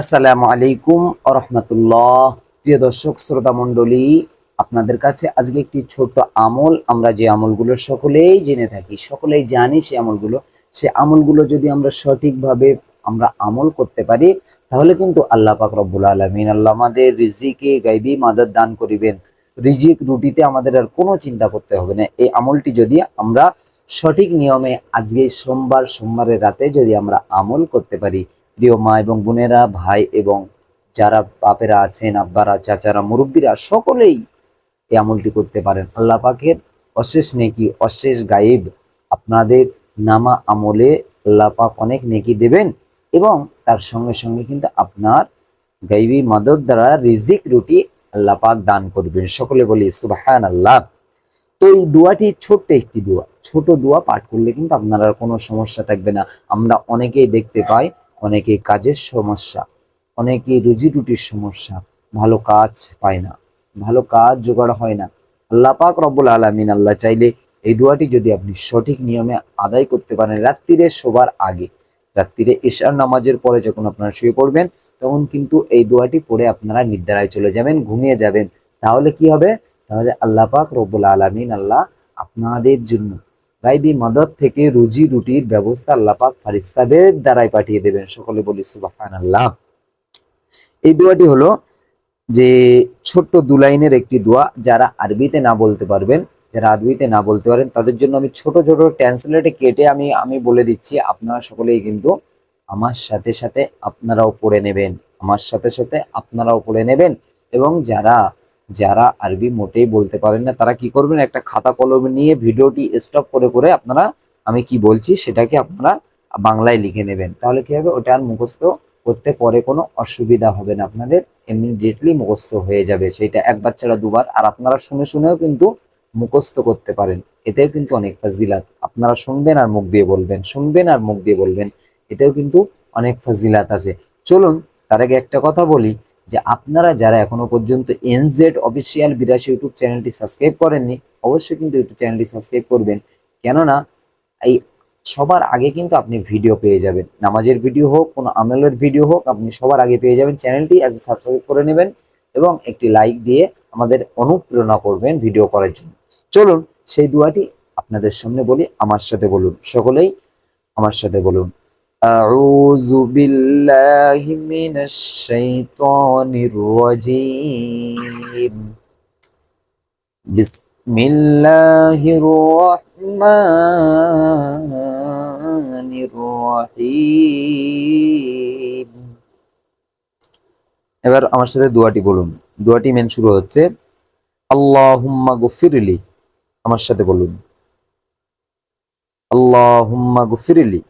আসসালামু আলাইকুম রহমতুল্লাহ। প্রিয় দর্শক, শ্রোতা মণ্ডলী, আপনাদের কাছে আজকে একটি ছোট আমল। আমরা যে আমলগুলো সকলেই জেনে থাকি, সকলেই জানি সে আমলগুলো। সে আমলগুলো যদি আমরা সঠিকভাবে আমরা আমল করতে পারি, তাহলে কিন্তু আল্লাহ পাক রব্বুল আলমিন আল্লাহ আমাদের রিজিকে, গাইবি, মাদত দান করিবেন। রিজিক রুটিতে আমাদের আর কোনো চিন্তা করতে হবে না। এই আমলটি যদি আমরা সঠিক নিয়মে আজকে সোমবার, সোমবারের রাতে যদি আমরা আমল করতে পারি প্রিয় মা এবং বোনেরা, ভাই এবং যারা বাপেরা আছেন, আব্বারা, চাচারা, মুরব্বীরা, সকলেই এই আমলটি করতে পারেন। আল্লাহ পাকের অশেষ নেকি, অশেষ গায়েব আপনাদের নামা আমলে আল্লাহ পাক অনেক নেকি দেবেন এবং তার সঙ্গে সঙ্গে কিন্তু আপনার গাইবী মদত দ্বারা রিজিক রুটি আল্লাহ পাক দান করবেন। সকলে বলি সুবাহান আল্লাহ তো এই দোয়াটি ছোট্ট একটি দোয়া। ছোট দোয়া পাঠ করলে কিন্তু আপনার আর কোনো সমস্যা থাকবে না। আমরা অনেকেই দেখতে পাই অনেকে কাজের সমস্যা, অনেকে রুজি রুটির সমস্যা, ভালো কাজ পায় না, ভালো কাজ জোগাড় হয় না। আল্লাহ পাক রব্বুল আলমিন আল্লাহ চাইলে এই দোয়াটি যদি আপনি সঠিক নিয়মে আদায় করতে পারেন রাত্রিরে শোবার আগে, রাত্রিরে ঈশার নামাজের পরে যখন আপনারা শুয়ে পড়বেন, তখন কিন্তু এই দোয়াটি পড়ে আপনারা নির্দারায় চলে যাবেন, ঘুমিয়ে যাবেন। তাহলে কি হবে? তাহলে আল্লাহ পাক রব্বুল আলমিন আল্লাহ আপনাদের জন্য গাইবি মদত থেকে রুজি রুটির ব্যবস্থা আল্লাহ পাক ফারিস্তাদের দ্বারাই পাঠিয়ে দেবেন। সকলে বলি সুবাহান আল্লাহ এই দোয়াটি হলো যে ছোট্ট দু লাইনের একটি দোয়া, যারা আরবিতে না বলতে পারবেন, যারা আরবিতে না বলতে পারেন, তাদের জন্য আমি ছোট ছোট ট্রান্সলেটে কেটে আমি আমি বলে দিচ্ছি। আপনারা সকলেই কিন্তু আমার সাথে সাথে আপনারাও পড়ে নেবেন। আমার সাথে সাথে আপনারাও পড়ে নেবেন। এবং যারা যারা আরবি মোটেই বলতে পারেন না, তারা কি করবেন? একটা খাতা কলম নিয়ে ভিডিওটি স্টপ করে করে আপনারা, আমি কি বলছি সেটাকে আপনারা বাংলায় লিখে নেবেন। তাহলে কি হবে? ওটা আর মুখস্থ করতে পরে কোনো অসুবিধা হবে না। আপনাদের ইমিডিয়েটলি মুখস্থ হয়ে যাবে। সেটা একবার ছাড়া দুবার। আর আপনারা শুনে, শুনেও কিন্তু মুখস্থ করতে পারেন। এতেও কিন্তু অনেক ফাজিলাত। আপনারা শুনবেন আর মুখ দিয়ে বলবেন। শুনবেন আর মুখ দিয়ে বলবেন। এতেও কিন্তু অনেক ফাজিলাত আছে। চলুন, তার আগে একটা কথা বলি। যে আপনারা যারা এখনও পর্যন্ত এনজেড অফিসিয়াল বিরাশি ইউটিউব চ্যানেলটি সাবস্ক্রাইব করেননি, অবশ্যই কিন্তু ইউটিউব চ্যানেলটি সাবস্ক্রাইব করবেন। কেননা, এই সবার আগে কিন্তু আপনি ভিডিও পেয়ে যাবেন। নামাজের ভিডিও হোক, কোনো আমলের ভিডিও হোক, আপনি সবার আগে পেয়ে যাবেন চ্যানেলটি আজ সাবস্ক্রাইব করে নেবেন এবং একটি লাইক দিয়ে আমাদের অনুপ্রেরণা করবেন ভিডিও করার জন্য। চলুন, সেই দুয়াটি আপনাদের সামনে বলি, আমার সাথে বলুন। সকলেই আমার সাথে বলুন। أعوذ بالله من الشيطان الرجيم بسم الله الرحمن الرحيم এবার আমার সাথে দোয়াটি বলুন দোয়াটি মেন শুরু হচ্ছে আল্লাহুম্মা গফিরলি আমার সাথে বলুন আল্লাহুম্মা গফিরলি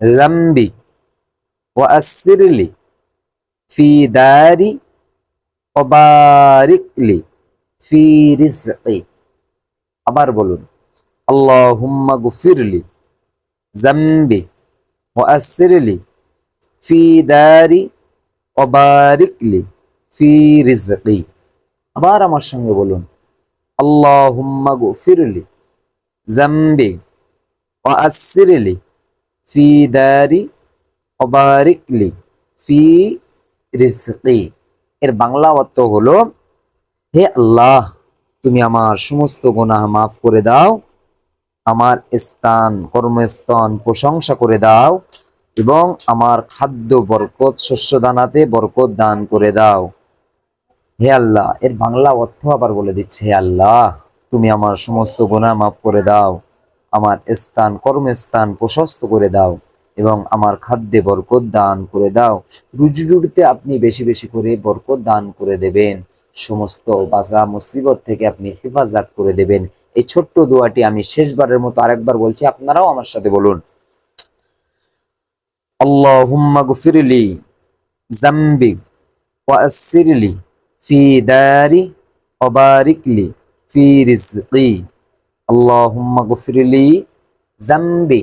ذنبي وأسر لي في داري وبارك لي في رزقي আবার বলুন আল্লাহুম্মা গফিরলি জাম্বি وأسر لي في داري وبارك لي في رزقي আবার আমার সঙ্গে বলুন আল্লাহুম্মা গফিরলি জাম্বি وأسر لي ফি দারি অবারিকলি ফি রিজকি এর বাংলা অর্থ হলো, হে আল্লাহ, তুমি আমার সমস্ত গুনাহ মাফ করে দাও, আমার স্থান, কর্মস্থান প্রশংসা করে দাও এবং আমার খাদ্য বরকত শস্য দানাতে বরকত দান করে দাও। হে আল্লাহ, এর বাংলা অর্থ আবার বলে দিচ্ছে, হে আল্লাহ, তুমি আমার সমস্ত গুনাহ মাফ করে দাও। আমার স্থান, কর্মস্থান প্রশস্ত করে দাও এবং আমার খাদ্যে বরকত দান করে দাও। রুজি রুটিতে আপনি বেশি বেশি করে বরকত দান করে দেবেন। সমস্ত বাজা মুসিবত থেকে আপনি হেফাজত করে দেবেন। এই ছোট্ট দোয়াটি আমি শেষবারের মতো আরেকবার বলছি, আপনারাও আমার সাথে বলুন। গফিরলি জাম্বি ফি দারি ওবারিকলি ফি রিজকি। اللهم اغفر لي ذنبي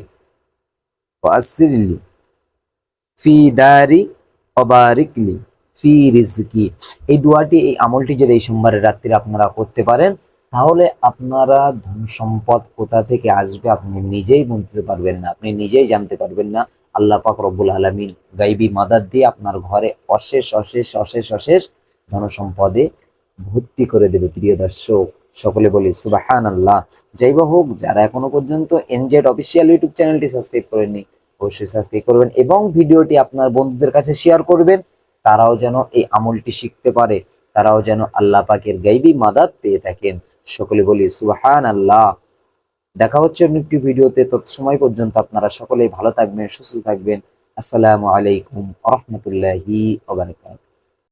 وأسر لي في داري وبارك لي في رزقي এই দোয়াটি এই আমলটি যদি এই সোমবারের রাত্রিরে আপনারা করতে পারেন তাহলে আপনারা ধন সম্পদ কোথা থেকে আসবে আপনি নিজেই বুঝতে পারবেন না আপনি নিজেই জানতে পারবেন না আল্লাহ পাক রব্বুল আলমিন গাইবি মাদার দিয়ে আপনার ঘরে অশেষ অশেষ অশেষ অশেষ ধনসম্পদে ভর্তি করে দেবে প্রিয় দর্শক সকলে বলি সুবাহান আল্লাহ যাই বা হোক, যারা এখনও পর্যন্ত এনজেড অফিসিয়াল ইউটিউব চ্যানেলটি সাবস্ক্রাইব করেননি, অবশ্যই সাবস্ক্রাইব করবেন এবং ভিডিওটি আপনার বন্ধুদের কাছে শেয়ার করবেন। তারাও যেন এই আমলটি শিখতে পারে, তারাও যেন আল্লাহ পাকের গাইবি মাদাত পেয়ে থাকেন। সকলে বলি সুবাহান আল্লাহ দেখা হচ্ছে অন্য একটি ভিডিওতে তত সময় পর্যন্ত আপনারা সকলেই ভালো থাকবেন, সুস্থ থাকবেন। আসসালামু আলাইকুম রহমতুল্লাহি